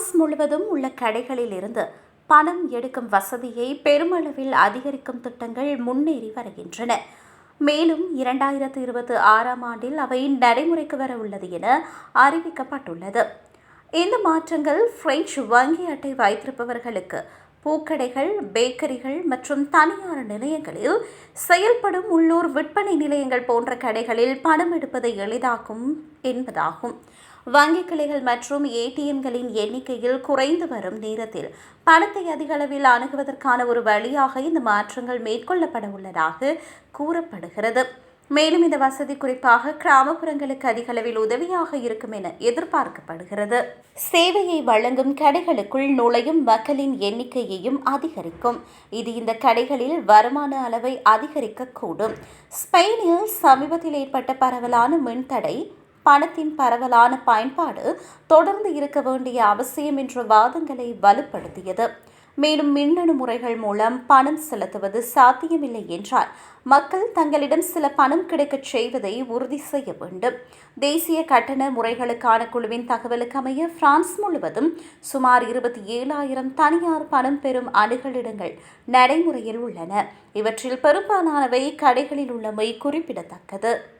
France முழுவதும் உள்ள கடைகளில் இருந்து பணம் எடுக்கும் வசதியை பெருமளவில் அதிகரிக்கும் திட்டங்கள் முன்னேறி வருகின்றன. மேலும் இரண்டாயிரத்து இருபத்தி ஆறாம் ஆண்டில் அவை நடைமுறைக்கு வர உள்ளது என அறிவிக்கப்பட்டுள்ளது. இந்த மாற்றங்கள் பிரெஞ்சு வங்கி அட்டை வைத்திருப்பவர்களுக்கு பூக்கடைகள் பேக்கரிகள் மற்றும் தனியார் நிலையங்களில் செயல்படும் உள்ளூர் விற்பனை நிலையங்கள் போன்ற கடைகளில் பணம் எடுப்பதை எளிதாக்கும் என்பதாகும். வங்கிக் கிளைகள் மற்றும் ஏடிஎம்களின் எண்ணிக்கையில் குறைந்து வரும் நேரத்தில் பணத்தை அதிக அளவில் அணுகுவதற்கான ஒரு வழியாக இந்த மாற்றங்கள் மேற்கொள்ளப்பட உள்ளதாக கூறப்படுகிறது. மேலும் இந்த வசதி குறிப்பாக கிராமப்புறங்களுக்கு அதிக அளவில் உதவியாக இருக்கும் என எதிர்பார்க்கப்படுகிறது. சேவையை வழங்கும் கடைகளுக்குள் நுழையும் மக்களின் எண்ணிக்கையையும் அதிகரிக்கும். இது இந்த கடைகளில் வருமான அளவை அதிகரிக்கக்கூடும். ஸ்பெயினில் சமீபத்தில் ஏற்பட்ட பரவலான மின்தடை பணத்தின் பரவலான பயன்பாடு தொடர்ந்து இருக்க வேண்டிய அவசியம் என்ற வாதங்களை வலுப்படுத்தியது. மேலும் மின்னணு முறைகள் மூலம் பணம் செலுத்துவது சாத்தியமில்லை என்றால் மக்கள் தங்களிடம் சில பணம் கிடைக்கச் செய்வதை உறுதி செய்ய வேண்டும். தேசிய கட்டண முறைகளுக்கான குழுவின் தகவலுக்கு அமைய பிரான்ஸ் முழுவதும் சுமார் இருபத்தி ஏழாயிரம் தனியார் பணம் பெறும் அணுகலிடங்கள் நடைமுறையில் உள்ளன. இவற்றில் பெரும்பாலானவை கடைகளில் உள்ளமை குறிப்பிடத்தக்கது.